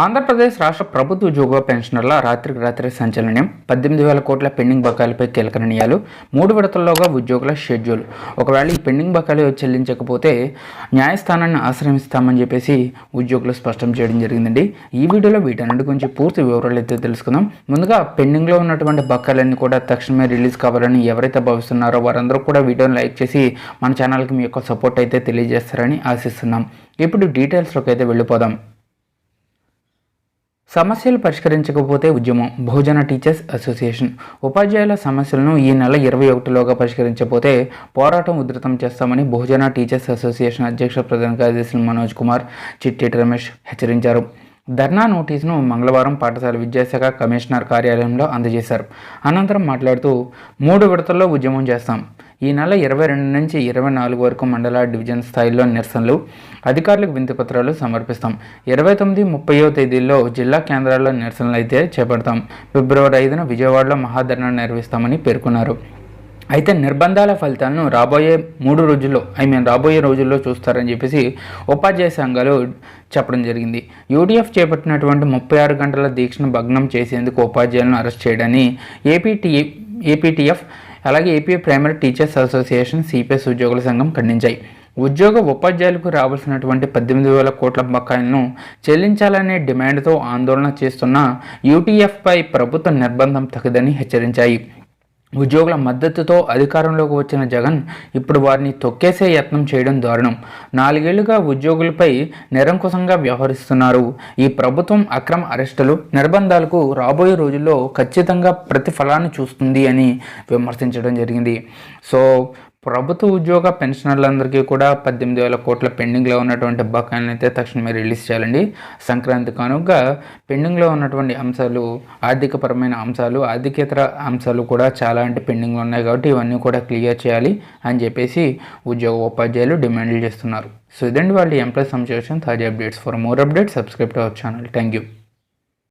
ఆంధ్రప్రదేశ్ రాష్ట్ర ప్రభుత్వ ఉద్యోగ పెన్షనర్ల రాత్రికి రాత్రి సంచలనం. పద్దెనిమిది వేల కోట్ల పెండింగ్ బకాయిలపై కీలక నిర్ణయాలు మూడు విడతల్లోగా ఉద్యోగుల షెడ్యూల్. ఒకవేళ ఈ పెండింగ్ బకాయిలు చెల్లించకపోతే న్యాయస్థానాన్ని ఆశ్రమిస్తామని చెప్పేసి ఉద్యోగులు స్పష్టం చేయడం జరిగిందండి. ఈ వీడియోలో వీటన్నిటి గురించి పూర్తి వివరాలు అయితే తెలుసుకుందాం. ముందుగా పెండింగ్లో ఉన్నటువంటి బకాయిలన్నీ కూడా తక్షణమే రిలీజ్ కావాలని ఎవరైతే భావిస్తున్నారో వారందరూ కూడా వీడియోని లైక్ చేసి మన ఛానల్కి మీ యొక్క సపోర్ట్ అయితే తెలియజేస్తారని ఆశిస్తున్నాం. ఇప్పుడు డీటెయిల్స్లోకి అయితే వెళ్ళిపోదాం. సమస్యలు పరిష్కరించకపోతే ఉద్యమం బహుజన టీచర్స్ అసోసియేషన్. ఉపాధ్యాయుల సమస్యలను ఈ నెల ఇరవై ఒకటిలోగా పరిష్కరించకపోతే పోరాటం ఉధృతం చేస్తామని బహుజన టీచర్స్ అసోసియేషన్ అధ్యక్ష ప్రధాన కార్యదర్శి మనోజ్ కుమార్ చిట్టేటి రమేష్ హెచ్చరించారు. ధర్నా నోటీసును మంగళవారం పాఠశాల విద్యాశాఖ కమిషనర్ కార్యాలయంలో అందజేశారు. అనంతరం మాట్లాడుతూ మూడు విడతల్లో ఉద్యమం చేస్తాం. ఈ నెల ఇరవై రెండు నుంచి ఇరవై నాలుగు వరకు మండల డివిజన్ స్థాయిలో నిరసనలు అధికారులకు వింతపత్రాలు సమర్పిస్తాం. ఇరవై తొమ్మిది ముప్పయో తేదీల్లో జిల్లా కేంద్రాల్లో నిరసనలు అయితే చేపడతాం. ఫిబ్రవరి ఐదున విజయవాడలో మహాధర్నా నిర్వహిస్తామని పేర్కొన్నారు. అయితే నిర్బంధాల ఫలితాలను రాబోయే మూడు రోజుల్లో ఐ మీన్ రాబోయే రోజుల్లో చూస్తారని చెప్పేసి ఉపాధ్యాయ సంఘాలు చెప్పడం జరిగింది. యూడిఎఫ్ చేపట్టినటువంటి ముప్పై ఆరు గంటల దీక్షను భగ్నం చేసేందుకు ఉపాధ్యాయులను అరెస్ట్ చేయడాన్ని ఏపీటీ ఏపీటీఎఫ్ అలాగే AP primary teachers association CPS ఉద్యోగుల సంఘం ఖండించాయి. ఉద్యోగ ఉపాధ్యాయులకు రావాల్సినటువంటి పద్దెనిమిది వేల కోట్ల బకాయిలను చెల్లించాలనే డిమాండ్తో ఆందోళన చేస్తున్న యూటీఎఫ్పై ప్రభుత్వ నిర్బంధం తగదని హెచ్చరించాయి. ఉద్యోగుల మద్దతుతో అధికారంలోకి వచ్చిన జగన్ ఇప్పుడు వారిని తొక్కేసే యత్నం చేయడం దారుణం. నాలుగేళ్ళుగా ఉద్యోగులపై నిరంకుశంగా వ్యవహరిస్తున్నారు. ఈ ప్రభుత్వం అక్రమ అరెస్టులు నిర్బంధాలకు రాబోయే రోజుల్లో ఖచ్చితంగా ప్రతిఫలాన్ని చూస్తుంది అని విమర్శించడం జరిగింది. సో ప్రభుత్వ ఉద్యోగ పెన్షనర్లందరికీ కూడా పద్దెనిమిది వేల కోట్ల పెండింగ్లో ఉన్నటువంటి బకాయిలను అయితే తక్షణమే రిలీజ్ చేయాలండి. సంక్రాంతి కానుక పెండింగ్లో ఉన్నటువంటి అంశాలు ఆర్థికపరమైన అంశాలు ఆర్థికేతర అంశాలు కూడా చాలా అంటే పెండింగ్లో ఉన్నాయి కాబట్టి ఇవన్నీ కూడా క్లియర్ చేయాలి అని చెప్పేసి ఉద్యోగ ఉపాధ్యాయులు డిమాండ్లు చేస్తున్నారు. సో ఇదండి వాళ్ళు ఎంప్లాయ్ సంశేషన్ తాజా updates. For more updates subscribe to our channel. Thank you